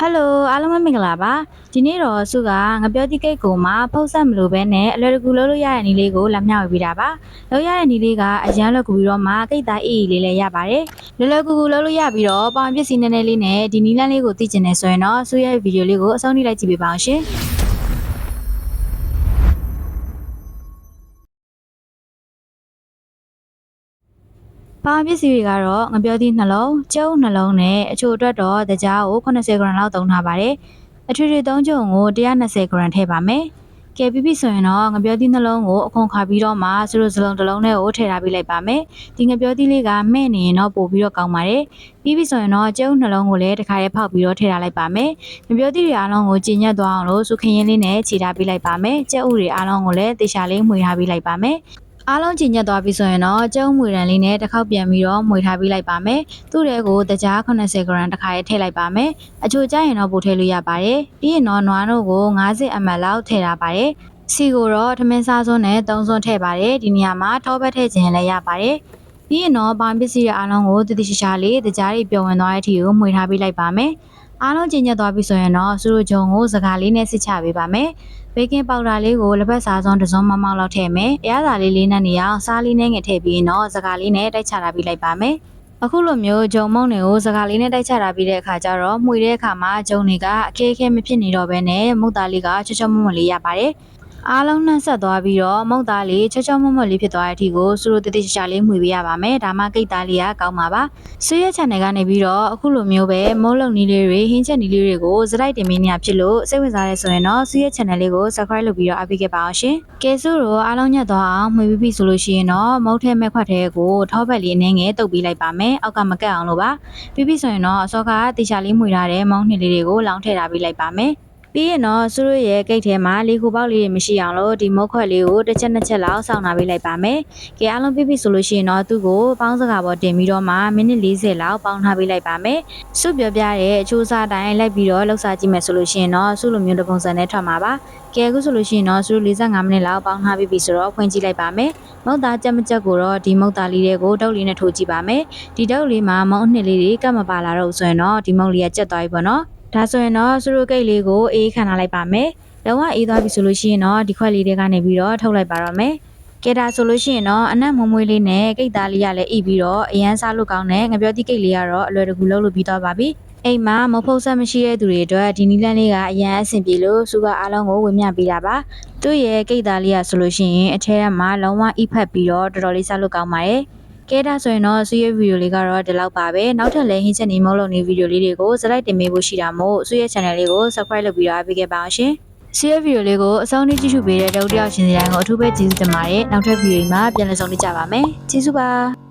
ဟယ်လိုအားလုံးပဲမင်္ဂလာပါဒီနေ့တော့စုကငပြောတိကိတ်ကိုမှဖုတ်ဆက်မလို့ပဲနဲ့အလွယ်တကူလုပ်လို့ရတဲ့နီလေးကိုလက်မျှဝေပေးတာပါလုပ်ရတဲ့နီလေးကအရန်လွယ်ကူပြီးတော့မှကိတ်သားအေးအေးလေးလည်းရပါတယ်လွယ်လွယ်ကူကူလုပ်လို့ရပြီးတော့ပေါင်ပစ္စည်းနည်းနည်းလေးနဲ့ဒီနီလန်းလေးကိုသိကျင်နေဆိုရင်တော့စုရဲ့ဗီဒီယိုလေးကိုအဆုံးထိလိုက်ကြည့်ပေးပါအောင်ရှင် ပါပစ္စည်းတွေကတော့ငပြောသည့်နှလုံးကျုပ်နှလုံးနဲ့အချို့အတွက်တော့တကြားကို80 gram လောက်သုံးထားပါတယ်အထွေထွေသုံးကျုံကို120 gram ထည့်ပါမယ်ကဲပြီးပြီဆိုရင်တော့ငပြောသည့်နှလုံးကိုအခွန်ခါပြီးတော့မှစရုပ်စလုံးတစ်လုံးနဲ့ကိုထည့်ထားပေးလိုက်ပါမယ်ဒီငပြောသည့်လေးကမဲ့နေရင်တော့ပို့ပြီးတော့ကောင်းပါတယ်ပြီးပြီဆိုရင်တော့ကျုပ်နှလုံးကိုလည်းတစ်ခါတည်းဖောက်ပြီးတော့ထည့်ထားလိုက်ပါမယ်ငပြောသည့်တွေအားလုံးကိုကျဉ်ညက်သွားအောင်လို့စုခရင်လေးနဲ့ခြေထားပေးလိုက်ပါမယ်ကျက်ဥတွေအားလုံးကိုလည်းတေချာလေးမှွေထားပေးလိုက်ပါမယ် အားလုံးကျင်ညက်သွားပြီဆိုရင်တော့ကျုံမွေရန်လေးနဲ့တစ်ခေါက်ပြန်ပြီးတော့မွေထားပေးလိုက်ပါမယ်။သူ့တဲကိုတကြား80 gram တစ်ခါရဲထည့်လိုက်ပါမယ်။အချိုကျရင်တော့ပို့ထည့်လို့ရပါတယ်။ပြီးရင်တော့နွားတို့ကို90 ml လောက်ထည့်ထားပါတယ်။စီကိုတော့ထမင်းစားစွန်းနဲ့သုံးစွန်းထည့်ပါတယ်။ဒီနေရာမှာထောပတ်ထည့်ခြင်းလည်းရပါတယ်။ပြီးရင်တော့ပေါင်ပစ္စည်းတွေအားလုံးကိုတတိရှိရှာလေးတကြားတွေပျော်ဝင်သွားတဲ့အထိကိုမွေထားပေးလိုက်ပါမယ်။ အားလုံးကျင်ညက်သွားပြီဆိုရင်တော့စူရိုဂျုံကိုစကားလေးနဲ့စစ်ချပေးပါမယ်။ဘေကင်းပေါက်တာလေးကိုလက်ဖက်စားစွန်းတစ်စုံမမောက်လောက်ထည့်မယ်။အရသာလေးလေးနဲ့နေအောင်စားလေးနဲ့ငယ်ထည့်ပြီးရင်တော့စကားလေးနဲ့တိုက်ချတာပြီးလိုက်ပါမယ်။အခုလိုမျိုးဂျုံမုံတွေကိုစကားလေးနဲ့တိုက်ချတာပြီးတဲ့အခါကျတော့မှွေတဲ့အခါမှာဂျုံတွေကအခဲခဲမဖြစ်နေတော့ဘဲနဲ့မုတ်သားလေးကချွတ်ချွတ်မွတ်မွတ်လေးရပါတယ်။ အားလုံးနှံ့ဆက်သွားပြီးတော့မုတ်သားလေးချွတ်ချွတ်မွတ်မွတ်လေးဖြစ်သွားတဲ့အထိကိုစူရိုတတိချာချာလေးမှွေပေးရပါမယ်။ဒါမှကိတ်သားလေးကကောင်းပါပါ။ဆွေးရ channel ကနေပြီးတော့အခုလိုမျိုးပဲမိုးလုံနီးလေးတွေဟင်းချက်နီးလေးတွေကိုစလိုက်တင်မင်းနေရဖြစ်လို့စိတ်ဝင်စားရဲဆိုရင်တော့ဆွေးရ channel လေးကို subscribe လုပ်ပြီးတော့အားပေးခဲ့ပါအောင်ရှင်။ကဲဆိုတော့အားလုံးညက်သွားအောင်မှွေပြီးပြီဆိုလို့ရှိရင်တော့မုတ်ထဲမဲ့ခွက်ထဲကိုထောဘက်လေးအနေငယ်တုပ်ပေးလိုက်ပါမယ်။အောက်ကမကက်အောင်လို့ပါ။ပြီးပြီဆိုရင်တော့အစောကတေချာလေးမှွေထားတဲ့မုံနှစ်လေးတွေကိုလောင်းထည့်ထားပေးလိုက်ပါမယ်။ ပြီးရင်တော့စူရရဲ့ဂိတ်ထဲမှာလေးခုပေါက်လေးတွေမရှိအောင်လို့ဒီမုတ်ခွက်လေးကိုတစ်ချက်နှစ်ချက်လောက်စောင့်ထားပေးလိုက်ပါမယ်။ကဲအားလုံးပြည့်ပြီဆိုလို့ရှိရင်တော့သူ့ကိုပေါင်းစကားပေါ်တင်ပြီးတော့မှမိနစ်40လောက်ပေါင်းထားပေးလိုက်ပါမယ်။စုပြောပြတဲ့အချိုးစားတိုင်းလိုက်ပြီးတော့လှုပ်ရှားကြည့်မယ်ဆိုလို့ရှိရင်တော့စုလိုမျိုးတစ်ပုံစံနဲ့ထွက်မှာပါ။ကဲအခုဆိုလို့ရှိရင်တော့စူ45မိနစ်လောက်ပေါင်းထားပြီးပြီဆိုတော့ဖွင့်ကြည့်လိုက်ပါမယ်။မုတ်သားကြက်မကြက်ကိုတော့ဒီမုတ်သားလေးတွေကိုတုပ်လေးနဲ့ထိုးကြည့်ပါမယ်။ဒီတုပ်လေးမှာမုံအနှစ်လေးတွေကပ်မပါလာတော့ဘူးဆိုရင်တော့ဒီမုံလေးကကြက်သွားပြီပေါ့နော်။ ဒါဆိုရင်တော့စူရိုကိတ်လေးကိုအေးခံထားလိုက်ပါမယ်။လုံးဝအေးသွားပြီဆိုလို့ရှိရင်တော့ဒီခွက်လေးတွေကနေပြီးတော့ထုတ်လိုက်ပါတော့မယ်။ကဲဒါဆိုလို့ရှိရင်တော့အနက်မွမွေးလေးနဲ့ကိတ်သားလေးကလည်းအိပြီးတော့အရန်စားလို့ကောင်းတဲ့ငပြောတိကိတ်လေးကတော့အလွယ်တကူလုပ်လို့ပြီးသွားပါပြီ။အိမ်မှာမဖုတ်ဆက်မရှိတဲ့သူတွေအတွက်ဒီနီလန်းလေးကအရန်အဆင်ပြေလို့စုကအားလုံးကိုဝေမျှပေးတာပါ။သူ့ရဲ့ကိတ်သားလေးကဆိုလို့ရှိရင်အထဲထဲမှာလုံးဝအိဖက်ပြီးတော့တော်တော်လေးစားလို့ကောင်းပါတယ်။ ကဲဒါဆိုရင်တော့ဆွေးရဗီဒီယိုလေးကတော့ဒီလောက်ပါပဲနောက်ထပ်လည်းဟင်းချက်နေမုတ်လုံးနေဗီဒီယိုလေးတွေကိုစလိုက်တင်ပေးဖို့ရှိတာမို့ဆွေးရ channel လေးကို subscribe လုပ်ပြီးတော့အားပေးခဲ့ပါအောင်ရှင်ဆွေးရဗီဒီယိုလေးကိုအဆုံးထိကြည့်ရှုပေးတဲ့ဒုတိယရှင်စီတိုင်းကိုအထူးပဲကျေးဇူးတင်ပါတယ်နောက်ထပ်ဗီဒီယိုမှာပြန်လည်ဆုံတွေ့ကြပါမယ်ကျေးဇူးပါ